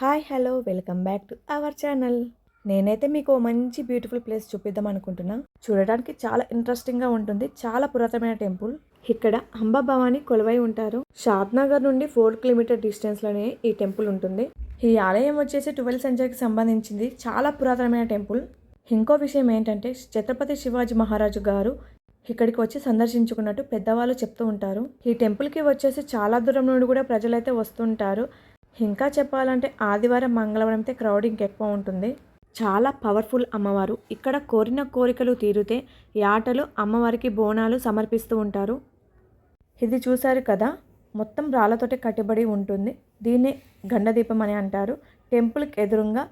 Hi hello welcome back to our channel. నేనైతే మీకు మంచి బ్యూటిఫుల్ ప్లేస్ చూపిద్దాం అనుకుంటున్నా. చూడడానికి చాలా ఇంట్రెస్టింగ్గా ఉంటుంది. చాలా పురాతనమైన టెంపుల్. ఇక్కడ అంబా భవాని కొలువై ఉంటారు. షాద్ నగర్ నుండి ఫోర్ కిలోమీటర్ డిస్టెన్స్లోనే ఈ టెంపుల్ ఉంటుంది. ఈ ఆలయం వచ్చేసి ట్వెల్వ్ సెంచరీకి సంబంధించింది. చాలా పురాతనమైన టెంపుల్. ఇంకో విషయం ఏంటంటే ఛత్రపతి శివాజీ మహారాజు గారు ఇక్కడికి వచ్చి సందర్శించుకున్నట్టు పెద్దవాళ్ళు చెప్తూ ఉంటారు. ఈ టెంపుల్కి వచ్చేసి చాలా దూరం నుండి కూడా ప్రజలైతే వస్తుంటారు. ఇంకా చెప్పాలంటే ఆదివారం మంగళవారం అయితే క్రౌడ్ ఇంకెక్కువ ఉంటుంది. చాలా పవర్ఫుల్ అమ్మవారు. ఇక్కడ కోరిన కోరికలు తీరితే యాటలు ఆటలు అమ్మవారికి బోనాలు సమర్పిస్తూ ఉంటారు. ఇది చూశారు కదా? మొత్తం రాళ్ళతోటి కట్టబడి ఉంటుంది. దీన్ని గండదీపం అని అంటారు. టెంపుల్కి ఎదురుగా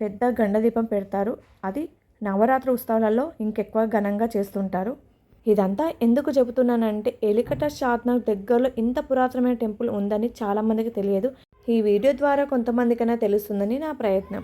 పెద్ద గండదీపం పెడతారు. అది నవరాత్రి ఉత్సవాలలో ఇంకెక్కువ ఘనంగా చేస్తుంటారు. ఇదంతా ఎందుకు చెబుతున్నానంటే ఎలికట షాద్నగర్ దగ్గరలో ఇంత పురాతనమైన టెంపుల్ ఉందని చాలామందికి తెలియదు. ఈ వీడియో ద్వారా కొంతమందికైనా తెలుస్తుందని నా ప్రయత్నం.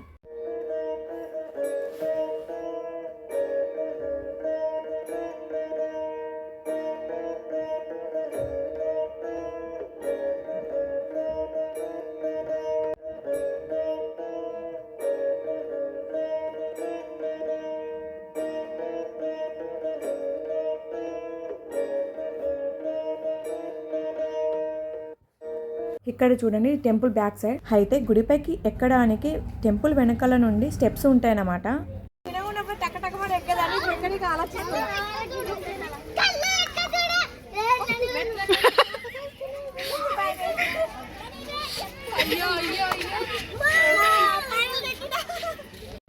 ఇక్కడ చూడండి టెంపుల్ బ్యాక్ సైడ్. అయితే గుడిపైకి ఎక్కడానికి టెంపుల్ వెనకాల నుండి స్టెప్స్ ఉంటాయన్నమాట.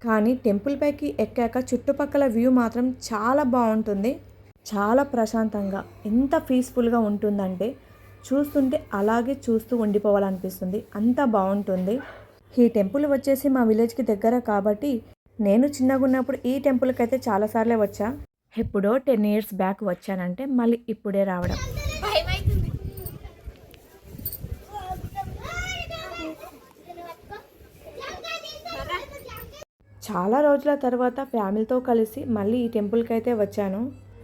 కానీ టెంపుల్ పైకి ఎక్కాక చుట్టుపక్కల వ్యూ మాత్రం చాలా బాగుంటుంది. చాలా ప్రశాంతంగా ఎంత పీస్ఫుల్గా ఉంటుందంటే చూస్తుంటే అలాగే చూస్తూ ఉండిపోవాలనిపిస్తుంది. అంత బాగుంటుంది. ఈ టెంపుల్ వచ్చేసి మా విలేజ్కి దగ్గర కాబట్టి నేను చిన్నగా ఉన్నప్పుడు ఈ టెంపుల్కి అయితే చాలాసార్లే వచ్చా. ఎప్పుడో టెన్ ఇయర్స్ బ్యాక్ వచ్చానంటే మళ్ళీ ఇప్పుడే రావడం. చాలా రోజుల తర్వాత ఫ్యామిలీతో కలిసి మళ్ళీ ఈ టెంపుల్కి అయితే వచ్చాను.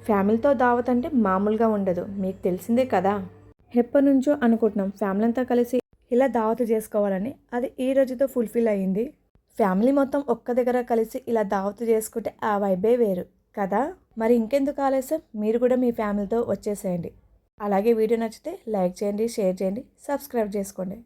ఫ్యామిలీతో దావత్ అంటే మామూలుగా ఉండదు. మీకు తెలిసిందే కదా. ఎప్పటి నుంచో అనుకుంటున్నాం ఫ్యామిలీ అంతా కలిసి ఇలా దావత్ చేసుకోవాలని. అది ఈ రోజుతో ఫుల్ఫిల్ అయ్యింది. ఫ్యామిలీ మొత్తం ఒక్క దగ్గర కలిసి ఇలా దావత్ చేసుకుంటే ఆ వైబే వేరు కదా? మరి ఇంకెందుకు ఆలస్యం? మీరు కూడా మీ ఫ్యామిలీతో వచ్చేసేయండి. అలాగే వీడియో నచ్చితే లైక్ చేయండి షేర్ చేయండి సబ్స్క్రైబ్ చేసుకోండి.